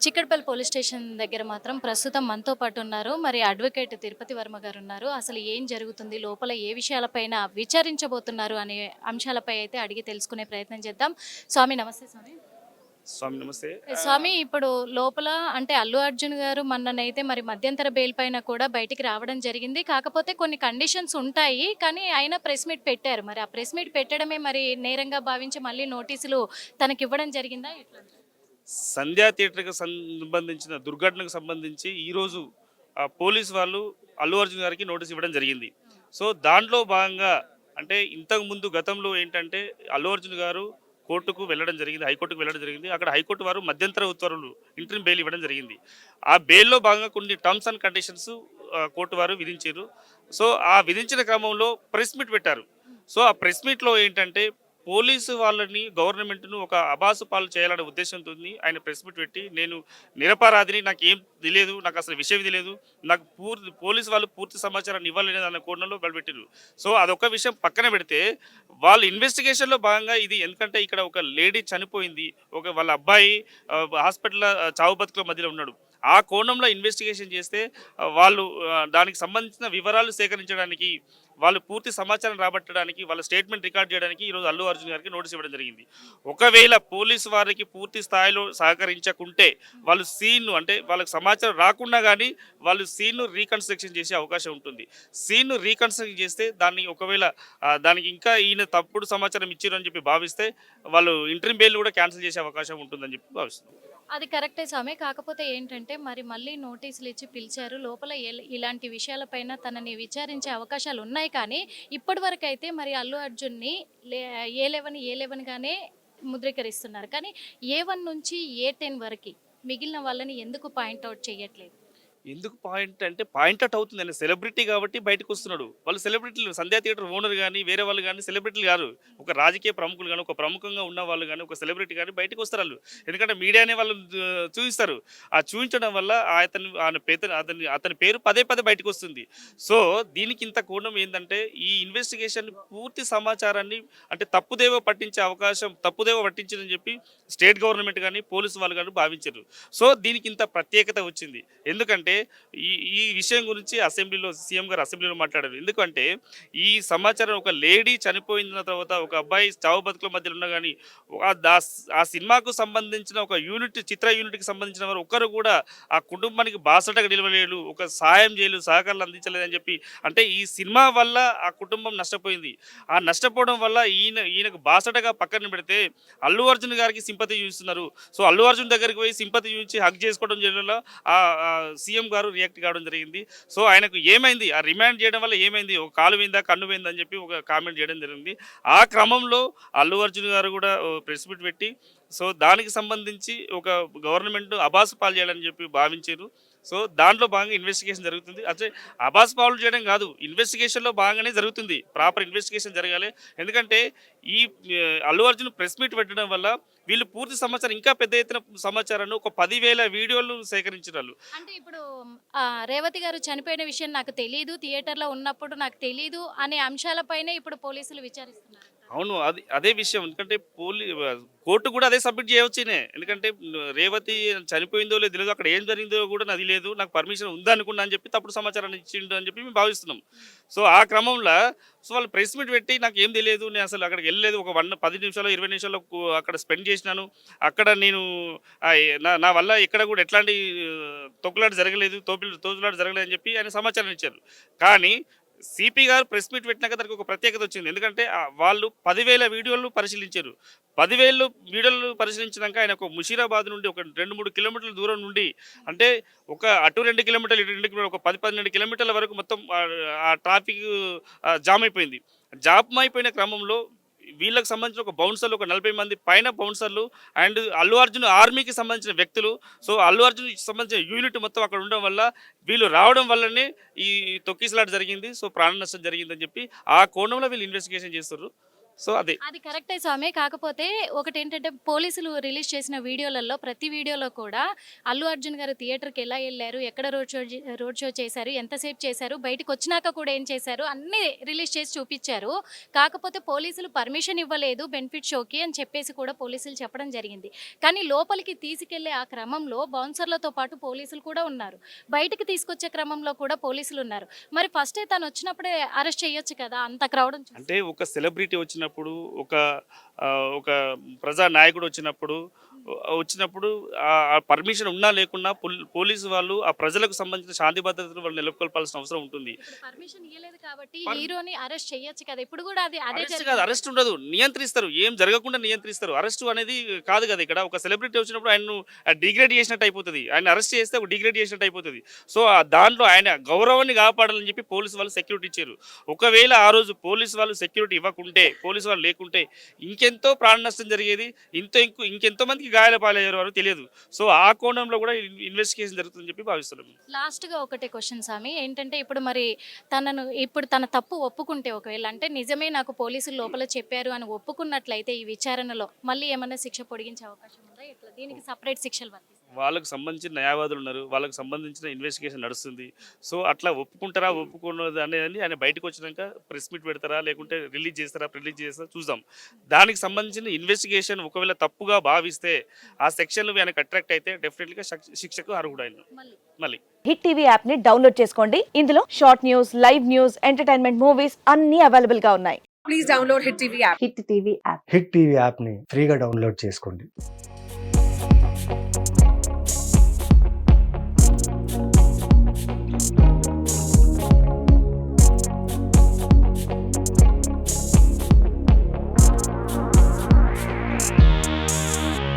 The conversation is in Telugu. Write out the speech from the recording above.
చిక్కడపల్లి పోలీస్ స్టేషన్ దగ్గర మాత్రం ప్రస్తుతం మనతో పాటు ఉన్నారు. మరి అడ్వకేట్ తిరుపతి వర్మ గారు ఉన్నారు. అసలు ఏం జరుగుతుంది? లోపల ఏ విషయాలపైన విచారించబోతున్నారు అనే అంశాలపై అయితే అడిగి తెలుసుకునే ప్రయత్నం చేద్దాం. స్వామి నమస్తే స్వామి. స్వామి నమస్తే. స్వామి ఇప్పుడు లోపల అంటే అల్లు అర్జున్ గారు మొన్ననైతే మరి మధ్యంతర బెయిల్ పైన కూడా బయటికి రావడం జరిగింది. కాకపోతే కొన్ని కండిషన్స్ ఉంటాయి. కానీ ఆయన ప్రెస్ మీట్ పెట్టారు. మరి ఆ ప్రెస్ మీట్ పెట్టడమే మరి నేరంగా భావించి మళ్ళీ నోటీసులు తనకి ఇవ్వడం జరిగిందా? ఎట్లా? సంధ్యా థియేటర్కి సంబంధించిన దుర్ఘటనకు సంబంధించి ఈరోజు ఆ పోలీస్ వాళ్ళు అల్లు అర్జున్ గారికి నోటీస్ ఇవ్వడం జరిగింది. సో దాంట్లో భాగంగా అంటే ఇంతకుముందు గతంలో ఏంటంటే అల్లు అర్జున్ గారు కోర్టుకు వెళ్ళడం జరిగింది హైకోర్టుకు వెళ్ళడం జరిగింది. అక్కడ హైకోర్టు వారు మధ్యంతర ఉత్తర్వులు ఇంటర్మ్ బెయిల్ ఇవ్వడం జరిగింది. ఆ బెయిల్లో భాగంగా కొన్ని టర్మ్స్ అండ్ కండిషన్స్ కోర్టు వారు విధించారు. సో ఆ విధించిన క్రమంలో ప్రెస్ మీట్ పెట్టారు. సో ఆ ప్రెస్ మీట్లో ఏంటంటే పోలీసు వాళ్ళని గవర్నమెంట్ను ఒక అబాసు పాలు చేయాలనే ఉద్దేశంతో ఆయన ప్రెస్ మీట్ పెట్టి నేను నిరపరాధిని నాకు ఏం తెలియదు నాకు అసలు విషయం తెలియదు నాకు పూర్తి పోలీసు వాళ్ళు పూర్తి సమాచారాన్ని ఇవ్వలేదు అన్న కోణంలో బలపెట్టారు సో అదొక విషయం పక్కన పెడితే వాళ్ళ ఇన్వెస్టిగేషన్లో భాగంగా ఇది ఎందుకంటే ఇక్కడ ఒక లేడీ చనిపోయింది ఒక వాళ్ళ అబ్బాయి హాస్పిటల్ చావు బతుకుల మధ్యలో ఉన్నాడు. ఆ కోణంలో ఇన్వెస్టిగేషన్ చేస్తే వాళ్ళు దానికి సంబంధించిన వివరాలు సేకరించడానికి వాళ్ళు పూర్తి సమాచారం రాబట్టడానికి వాళ్ళ స్టేట్మెంట్ రికార్డ్ చేయడానికి ఈరోజు అల్లు అర్జున్ గారికి నోటీస్ ఇవ్వడం జరిగింది. ఒకవేళ పోలీసు వారికి పూర్తి స్థాయిలో సహకరించకుంటే వాళ్ళు సీన్ను అంటే వాళ్ళకి సమాచారం రాకుండా కానీ వాళ్ళు సీన్ను రీకన్స్ట్రక్షన్ చేసే అవకాశం ఉంటుంది. సీన్ను రీకన్స్ట్రక్షన్ చేస్తే దాన్ని ఒకవేళ దానికి ఇంకా ఈయన తప్పుడు సమాచారం ఇచ్చారని చెప్పి భావిస్తే వాళ్ళు ఇంటర్మ్ బెయిల్ కూడా క్యాన్సిల్ చేసే అవకాశం ఉంటుందని చెప్పి భావిస్తున్నాం. అది కరెక్టే స్వామి కాకపోతే ఏంటంటే మరి మళ్ళీ నోటీసులు ఇచ్చి పిలిచారు. లోపల ఇలాంటి విషయాలపైన తనని విచారించే అవకాశాలు ఉన్నాయి కానీ ఇప్పటి వరకు అయితే మరి అల్లు అర్జున్ని లే ఏ లెవెన్ ఏ లెవెన్గానే ముద్రీకరిస్తున్నారు. కానీ ఏ వన్ నుంచి ఏ టెన్ వరకు మిగిలిన వాళ్ళని ఎందుకు పాయింట్అవుట్ చేయట్లేదు ఎందుకు పాయింట్ అంటే పాయింట్ అవుట్ అవుతుంది. ఆయన సెలబ్రిటీ కాబట్టి బయటకు వస్తున్నాడు. వాళ్ళు సెలబ్రిటీలు సంధ్యా థియేటర్ ఓనర్ కానీ వేరే వాళ్ళు కానీ సెలబ్రిటీలు కాదు ఒక రాజకీయ ప్రముఖులు కానీ ఒక ప్రముఖంగా ఉన్న వాళ్ళు కానీ ఒక సెలబ్రిటీ కానీ బయటకు వస్తారు వాళ్ళు. ఎందుకంటే మీడియానే వాళ్ళు చూపిస్తారు ఆ చూపించడం వల్ల అతని ఆయన పేరు అతని అతని పేరు పదే పదే బయటకు వస్తుంది. సో దీనికి ఇంత కోణం ఏంటంటే ఈ ఇన్వెస్టిగేషన్ పూర్తి సమాచారాన్ని అంటే తప్పుదేవో పట్టించే అవకాశం తప్పుదేవో పట్టించిందని చెప్పి స్టేట్ గవర్నమెంట్ కానీ పోలీసు వాళ్ళు కానీ భావించారు. సో దీనికి ఇంత ప్రత్యేకత వచ్చింది. ఎందుకంటే ఈ ఈ విషయం గురించి అసెంబ్లీలో సీఎం గారు అసెంబ్లీలో మాట్లాడారు. ఎందుకంటే ఈ సమాచారం ఒక లేడీ చనిపోయిన తర్వాత ఒక అబ్బాయి చావు బతుకుల మధ్యలో ఉన్నా కానీ ఆ సినిమాకు సంబంధించిన ఒక యూనిట్ చిత్ర యూనిట్కి సంబంధించిన వారు ఒక్కరు కూడా ఆ కుటుంబానికి బాసటగా నిలవలేడు ఒక సహాయం చేయలేదు సహకారాలు అందించలేదని చెప్పి అంటే ఈ సినిమా వల్ల ఆ కుటుంబం నష్టపోయింది. ఆ నష్టపోవడం వల్ల ఈయన ఈయనకు బాసటగా పక్కన పెడితే అల్లు అర్జున్ గారికి సింపతి చూస్తున్నారు సో అల్లు అర్జున్ దగ్గరికి పోయి సింపతి చూపించి హక్ చేసుకోవడం జరిగిన ఆ సీఎం గారు రియాక్ట్ కావడం జరిగింది. సో ఆయనకు ఏమైంది? ఆ రిమాండ్ చేయడం వల్ల ఏమైంది? ఒక కాలు పోయిందా కన్ను పోయిందా అని చెప్పి ఒక కామెంట్ చేయడం జరిగింది. ఆ క్రమంలో అల్లు అర్జున్ గారు కూడా ప్రెస్ మీట్ పెట్టి సో దానికి సంబంధించి ఒక గవర్నమెంట్ అబాసు పాలు చేయాలని చెప్పి భావించారు. సో దాంట్లో భాగంగా ఇన్వెస్టిగేషన్ జరుగుతుంది. అంటే అబాస్ పాలు చేయడం కాదు ఇన్వెస్టిగేషన్లో భాగంగానే జరుగుతుంది. ప్రాపర్ ఇన్వెస్టిగేషన్ జరగాలి. ఎందుకంటే ఈ అల్లు అర్జున్ ప్రెస్ మీట్ పెట్టడం వల్ల వీళ్ళు పూర్తి సమాచారం ఇంకా పెద్ద ఎత్తున సమాచారాన్ని ఒక పదివేల వీడియోలు సేకరించిన వాళ్ళు అంటే ఇప్పుడు ఆ, రేవతి గారు చనిపోయిన విషయం నాకు తెలియదు థియేటర్లో ఉన్నప్పుడు నాకు తెలియదు అనే అంశాలపైనే ఇప్పుడు పోలీసులు విచారిస్తున్నారు. అవును అది అదే విషయం. ఎందుకంటే పోలీ కోర్టు కూడా అదే సబ్మిట్ చేయవచ్చునే. ఎందుకంటే రేవతి చనిపోయిందో లేదో తెలియదు అక్కడ ఏం జరిగిందో కూడా నాది లేదు. నాకు పర్మిషన్ ఉందా అనుకున్నా అని చెప్పి తప్పుడు సమాచారాన్ని ఇచ్చిండు అని చెప్పి మేము భావిస్తున్నాం. సో ఆ క్రమంలో సో వాళ్ళు ప్రెస్ మీట్ పెట్టి నాకు ఏం తెలియదు నేను అసలు అక్కడికి వెళ్ళలేదు. ఒక వన్ పది నిమిషాలు ఇరవై నిమిషాలు అక్కడ స్పెండ్ చేసినాను. అక్కడ నేను నా నా వల్ల ఎక్కడ కూడా ఎట్లాంటి తొక్కులాట జరగలేదు తోపిల్ తోచులాట జరగలేదు అని చెప్పి ఆయన సమాచారం ఇచ్చారు. కానీ సిపి గారు ప్రెస్ మీట్ పెట్టినాక దానికి ఒక ప్రత్యేకత వచ్చింది. ఎందుకంటే వాళ్ళు పదివేల వీడియోలు పరిశీలించారు. పదివేలు వీడియోలు పరిశీలించినాక ఆయన ఒక ముషీరాబాద్ నుండి ఒక రెండు మూడు కిలోమీటర్ల దూరం నుండి అంటే ఒక అటు రెండు కిలోమీటర్లు ఇటు రెండు ఒక పది పన్నెండు కిలోమీటర్ల వరకు మొత్తం ఆ- ట్రాఫిక్ జామ్ అయిపోయింది. జామ్ అయిపోయిన క్రమంలో వీళ్ళకి సంబంధించిన ఒక బౌన్సర్లు ఒక నలభై మంది పైన బౌన్సర్లు అండ్ అల్లు అర్జున్ ఆర్మీకి సంబంధించిన వ్యక్తులు. సో అల్లు అర్జున్ సంబంధించిన యూనిట్ మొత్తం అక్కడ ఉండడం వల్ల వీళ్ళు రావడం వల్లనే ఈ తొక్కిసలాట జరిగింది. సో ప్రాణ నష్టం జరిగిందని చెప్పి ఆ కోణంలో వీళ్ళు ఇన్వెస్టిగేషన్ చేస్తారు సో అదే అది కరెక్టే స్వామి. కాకపోతే ఒకటి ఏంటంటే పోలీసులు రిలీజ్ చేసిన వీడియోలలో ప్రతి వీడియోలో కూడా అల్లు అర్జున్ గారు థియేటర్కి ఎలా వెళ్ళారు ఎక్కడ రోడ్ షో రోడ్ షో చేశారు ఎంతసేపు చేశారు బయటకు వచ్చినాక కూడా ఏం చేశారు అన్నీ రిలీజ్ చేసి చూపించారు. కాకపోతే పోలీసులు పర్మిషన్ ఇవ్వలేదు బెనిఫిట్ షోకి అని చెప్పేసి కూడా పోలీసులు చెప్పడం జరిగింది. కానీ లోపలికి తీసుకెళ్ళే ఆ క్రమంలో బౌన్సర్లతో పాటు పోలీసులు కూడా ఉన్నారు. బయటకు తీసుకొచ్చే క్రమంలో కూడా పోలీసులు ఉన్నారు. మరి ఫస్ట్ తను వచ్చినప్పుడే అరెస్ట్ చేయొచ్చు కదా అంత క్రౌడ్ అంటే ఒక సెలబ్రిటీ వచ్చినప్పుడు ఒక ఒక ప్రజా నాయకుడు వచ్చినప్పుడు వచ్చినప్పుడు ఆ పర్మిషన్ ఉన్నా లేకున్నా పోల్- పోలీసు వాళ్ళు ఆ ప్రజలకు సంబంధించిన శాంతి భద్రతను వాళ్ళు నెలకొల్పాల్సిన అవసరం ఉంటుంది. పర్మిషన్ ఇవ్వలేదు కాబట్టి పర్- హీరోని అరెస్ట్ చేయొచ్చు కదా. ఇప్పుడు కూడా అది అదే అరెస్ట్ జరిగింది. కాదు అరెస్ట్ ఉండదు. నియంత్రిస్తారు. ఏం జరగకుండా నియంత్రిస్తారు. అరెస్ట్ అనేది కాదు కదా ఇక్కడ. ఒక సెలబ్రిటీ వచ్చినప్పుడు ఆయన్ను డిగ్రేడ్ చేసినట్టు అయిపోతుంది. ఆయన అరెస్ట్ చేస్తే ఒక డిగ్రేడ్ చేసినట్టు అయిపోతుంది. సో ఆ దాంట్లో ఆయన గౌరవాన్ని కాపాడాలని చెప్పి పోలీసు వాళ్ళు సెక్యూరిటీ ఇచ్చారు. ఒకవేళ ఆ రోజు పోలీసు వాళ్ళు సెక్యూరిటీ ఇవ్వకుంటే పోలీసు వాళ్ళు లేకుంటే ఇంకెంతో ప్రాణ నష్టం జరిగేది. ఇంతో ఇంకో ఇంకెంతో మందికి గాయాల పాలయ్యారు వారు తెలియదు. సో ఆ కోణంలో కూడా ఇన్వెస్టిగేషన్ జరుగుతుందని చెప్పి భావిస్తున్నాం లాస్ట్గా ఒకటే క్వశ్చన్ స్వామి ఏంటంటే ఇప్పుడు మరి తనను ఇప్పుడు తన తప్పు ఒప్పుకుంటే ఒకవేళ అంటే నిజమే నాకు పోలీసులు లోపల చెప్పారు అని ఒప్పుకున్నట్లయితే ఈ విచారణలో మళ్ళీ ఏమైనా శిక్ష పొడిగించే అవకాశం ఉందా? ఇట్లా దీనికి సపరేట్ శిక్షలు వర్తిస్తాయి? వాళ్ళకు సంబంధించిన న్యాయవాదులు ఉన్నారు వాళ్ళకి సంబంధించిన ఇన్వెస్టిగేషన్ నడుస్తుంది. సో అట్లా ఒప్పుకుంటారా ఒప్పుకున్నది అనేది ఆయన బయటకు వచ్చినాక ప్రెస్ మీట్ పెడతారా లేకుంటే రిలీజ్ చేస్తారా రిలీజ్ చేస్తారా చూద్దాం. దానికి సంబంధించిన ఇన్వెస్టిగేషన్ ఒకవేళ తప్పుగా భావిస్తే ఆ సెక్షన్లు ఆయనకు అట్రాక్ట్ అయితే డెఫినెట్గా శిక్షకు అర్హుడు ఆయన మళ్ళీ. మళ్ళీ హిట్ టీవీ యాప్ని డౌన్లోడ్ చేసుకోండి. ఇందులో short news live news entertainment movies అన్ని అవైలబుల్గా ఉన్నాయి. Please download Hit TV app. Hit TV app Hit TV యాప్ని ఫ్రీగా డౌన్లోడ్ చేసుకోండి.